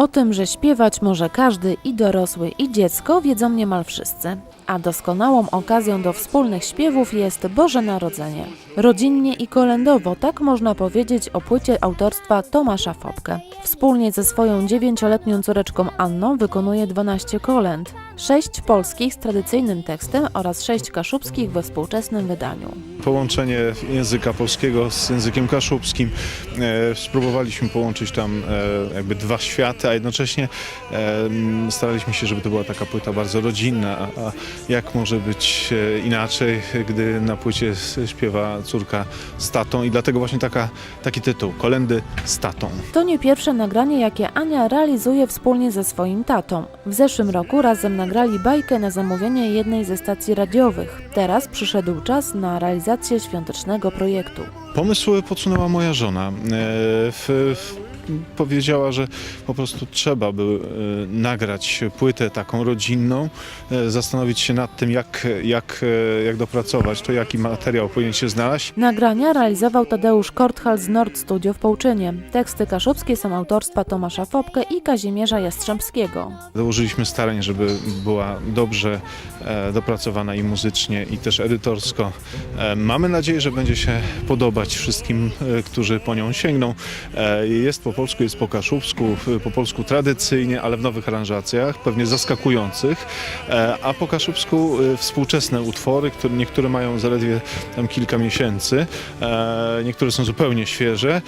O tym, że śpiewać może każdy i dorosły i dziecko wiedzą niemal wszyscy. A doskonałą okazją do wspólnych śpiewów jest Boże Narodzenie. Rodzinnie i kolędowo, tak można powiedzieć o płycie autorstwa Tomasza Fopkę. Wspólnie ze swoją dziewięcioletnią córeczką Anną wykonuje 12 kolęd. Sześć polskich z tradycyjnym tekstem oraz sześć kaszubskich we współczesnym wydaniu. Połączenie języka polskiego z językiem kaszubskim. E, spróbowaliśmy połączyć tam e, jakby dwa światy, a jednocześnie e, staraliśmy się, żeby to była taka płyta bardzo rodzinna. A, jak może być inaczej, gdy na płycie śpiewa córka z tatą i dlatego właśnie taka, taki tytuł, Kolendy z tatą. To nie pierwsze nagranie, jakie Ania realizuje wspólnie ze swoim tatą. W zeszłym roku razem nagrali bajkę na zamówienie jednej ze stacji radiowych. Teraz przyszedł czas na realizację świątecznego projektu. Pomysł podsunęła moja żona. E, w, w, powiedziała, że po prostu trzeba by e, nagrać płytę taką rodzinną, e, zastanowić się nad tym, jak, jak, e, jak dopracować to, jaki materiał powinien się znaleźć. Nagrania realizował Tadeusz Korthal z Nord Studio w Połczynie. Teksty kaszubskie są autorstwa Tomasza Fopkę i Kazimierza Jastrzębskiego. Dołożyliśmy starań, żeby była dobrze dopracowana i muzycznie, i też edytorsko. Mamy nadzieję, że będzie się podobać wszystkim, którzy po nią sięgną. Jest po polsku, jest po kaszubsku, po polsku tradycyjnie, ale w nowych aranżacjach, pewnie zaskakujących, e, a po kaszubsku e, współczesne utwory, które niektóre mają zaledwie tam kilka miesięcy, e, niektóre są zupełnie świeże.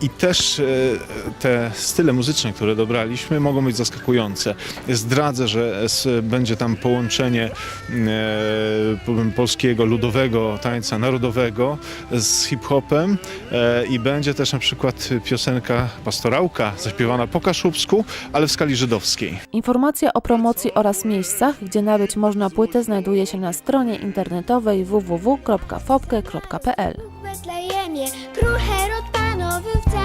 I też te style muzyczne, które dobraliśmy, mogą być zaskakujące. Zdradzę, że będzie tam połączenie polskiego ludowego tańca narodowego z hip-hopem i będzie też na przykład piosenka Pastorałka zaśpiewana po kaszubsku, ale w skali żydowskiej. Informacja o promocji oraz miejscach, gdzie nabyć można płytę znajduje się na stronie internetowej www.fopke.pl. Król Herod panowy w